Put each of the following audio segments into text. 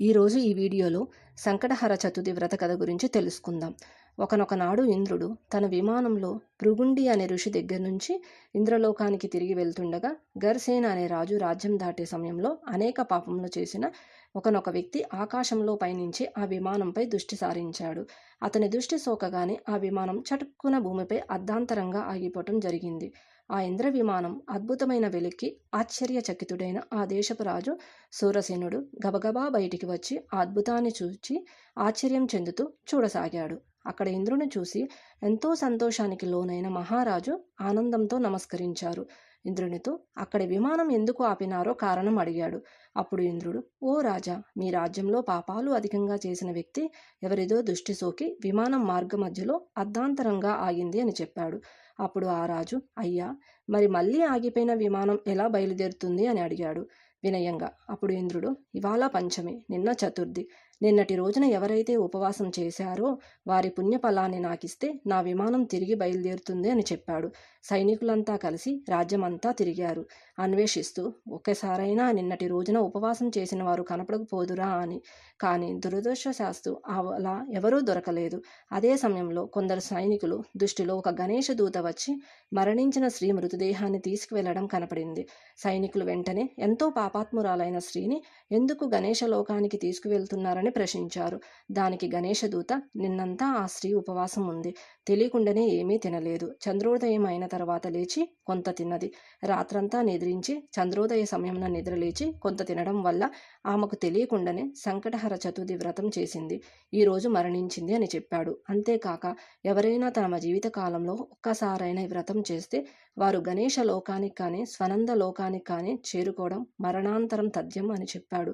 ఈరోజు ఈ వీడియోలో సంకటహర చతుర్థి వ్రత కథ గురించి తెలుసుకుందాం. ఒకనొకనాడు ఇంద్రుడు తన విమానంలో భృగుండి అనే ఋషి దగ్గర నుంచి ఇంద్రలోకానికి తిరిగి వెళ్తుండగా గర్సేన అనే రాజు రాజ్యం దాటే సమయంలో అనేక పాపములు చేసిన ఒకనొక వ్యక్తి ఆకాశంలో పయనించి ఆ విమానంపై దృష్టి సారించాడు. అతని దృష్టి సోకగానే ఆ విమానం చటుక్కున భూమిపై అర్ధాంతరంగా ఆగిపోవటం జరిగింది. ఆ ఇంద్ర విమానం అద్భుతమైన వెలిక్కి ఆశ్చర్యచకితుడైన ఆ దేశపు రాజు సూరసేనుడు గబగబా బయటికి వచ్చి ఆ అద్భుతాన్ని చూచి ఆశ్చర్యం చెందుతూ చూడసాగాడు. అక్కడ ఇంద్రుని చూసి ఎంతో సంతోషానికి లోనైన మహారాజు ఆనందంతో నమస్కరించారు. ఇంద్రునితో అక్కడి విమానం ఎందుకు ఆపినారో కారణం అడిగాడు. అప్పుడు ఇంద్రుడు ఓ రాజా మీ రాజ్యంలో పాపాలు అధికంగా చేసిన వ్యక్తి ఎవరిదో దృష్టి సోకి విమానం మార్గ మధ్యలో అర్ధాంతరంగా ఆగింది అని చెప్పాడు. అప్పుడు ఆ రాజు అయ్యా మరి మళ్ళీ ఆగిపోయిన విమానం ఎలా బయలుదేరుతుంది అని అడిగాడు. వినయంగా. అప్పుడు ఇంద్రుడు ఇవాళ పంచమి నిన్న చతుర్థి. నిన్నటి రోజున ఎవరైతే ఉపవాసం చేశారో వారి పుణ్యఫలాన్ని నాకిస్తే నా విమానం తిరిగి బయలుదేరుతుంది అని చెప్పాడు. సైనికులంతా కలిసి రాజ్యమంతా తిరిగారు. అన్వేషిస్తూ ఒక్కసారైనా నిన్నటి రోజున ఉపవాసం చేసిన వారు కనపడకపోదురా అని. కానీ దురదృష్టశాస్తు అలా ఎవరూ దొరకలేదు. అదే సమయంలో కొందరు సైనికులు దృష్టిలో ఒక గణేష దూత వచ్చి మరణించిన స్త్రీ మృతదేహాన్ని తీసుకువెళ్ళడం కనపడింది. సైనికులు వెంటనే ఎంతో పాప పాపాత్మురాలైన స్త్రీని ఎందుకు గణేష లోకానికి తీసుకువెళ్తున్నారని ప్రశ్నించారు. దానికి గణేష దూత నిన్నంతా ఆ స్త్రీ ఉపవాసం ఉంది. తెలియకుండానే ఏమీ తినలేదు. చంద్రోదయం అయిన తర్వాత లేచి కొంత తిన్నది. రాత్రంతా నిద్రించి చంద్రోదయ సమయంలో నిద్రలేచి కొంత తినడం వల్ల ఆమెకు తెలియకుండానే సంకటహర చతుర్థి వ్రతం చేసింది. ఈరోజు మరణించింది అని చెప్పాడు. అంతేకాక ఎవరైనా తమ జీవిత కాలంలో ఒక్కసారైనా వ్రతం చేస్తే వారు గణేష లోకానికి కానీ స్వనంద లోకానికి కానీ చేరుకోవడం మరణాంతరం తథ్యం అని చెప్పాడు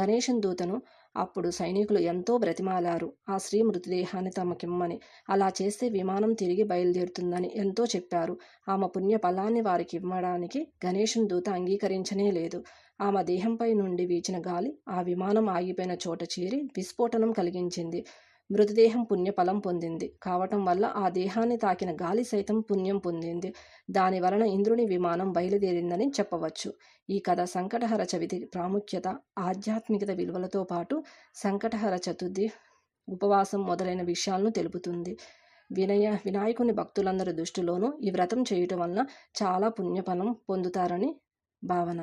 గణేశన్ దూతను. అప్పుడు సైనికులు ఎంతో బ్రతిమాలారు. ఆ స్త్రీ మృతదేహాన్ని తమకిమ్మని అలా చేస్తే విమానం తిరిగి బయలుదేరుతుందని ఎంతో చెప్పారు. ఆమె పుణ్య ఫలాన్ని వారికి ఇవ్వడానికి గణేశుని దూత అంగీకరించనే లేదు. ఆమె దేహంపై నుండి వీచిన గాలి ఆ విమానం ఆగిపోయిన చోట చేరి విస్ఫోటనం కలిగించింది. మృతదేహం పుణ్యఫలం పొందింది. కావటం వల్ల ఆ దేహాన్ని తాకిన గాలి సైతం పుణ్యం పొందింది. దాని వలన ఇంద్రుని విమానం బయలుదేరిందని చెప్పవచ్చు. ఈ కథ సంకటహర చవితి ప్రాముఖ్యత ఆధ్యాత్మికత విలువలతో పాటు సంకటహర చతుర్థి ఉపవాసం మొదలైన విషయాలను తెలుపుతుంది. వినయ వినాయకుని భక్తులందరి దృష్టిలోనూ ఈ వ్రతం చేయటం వలన చాలా పుణ్యఫలం పొందుతారని భావన.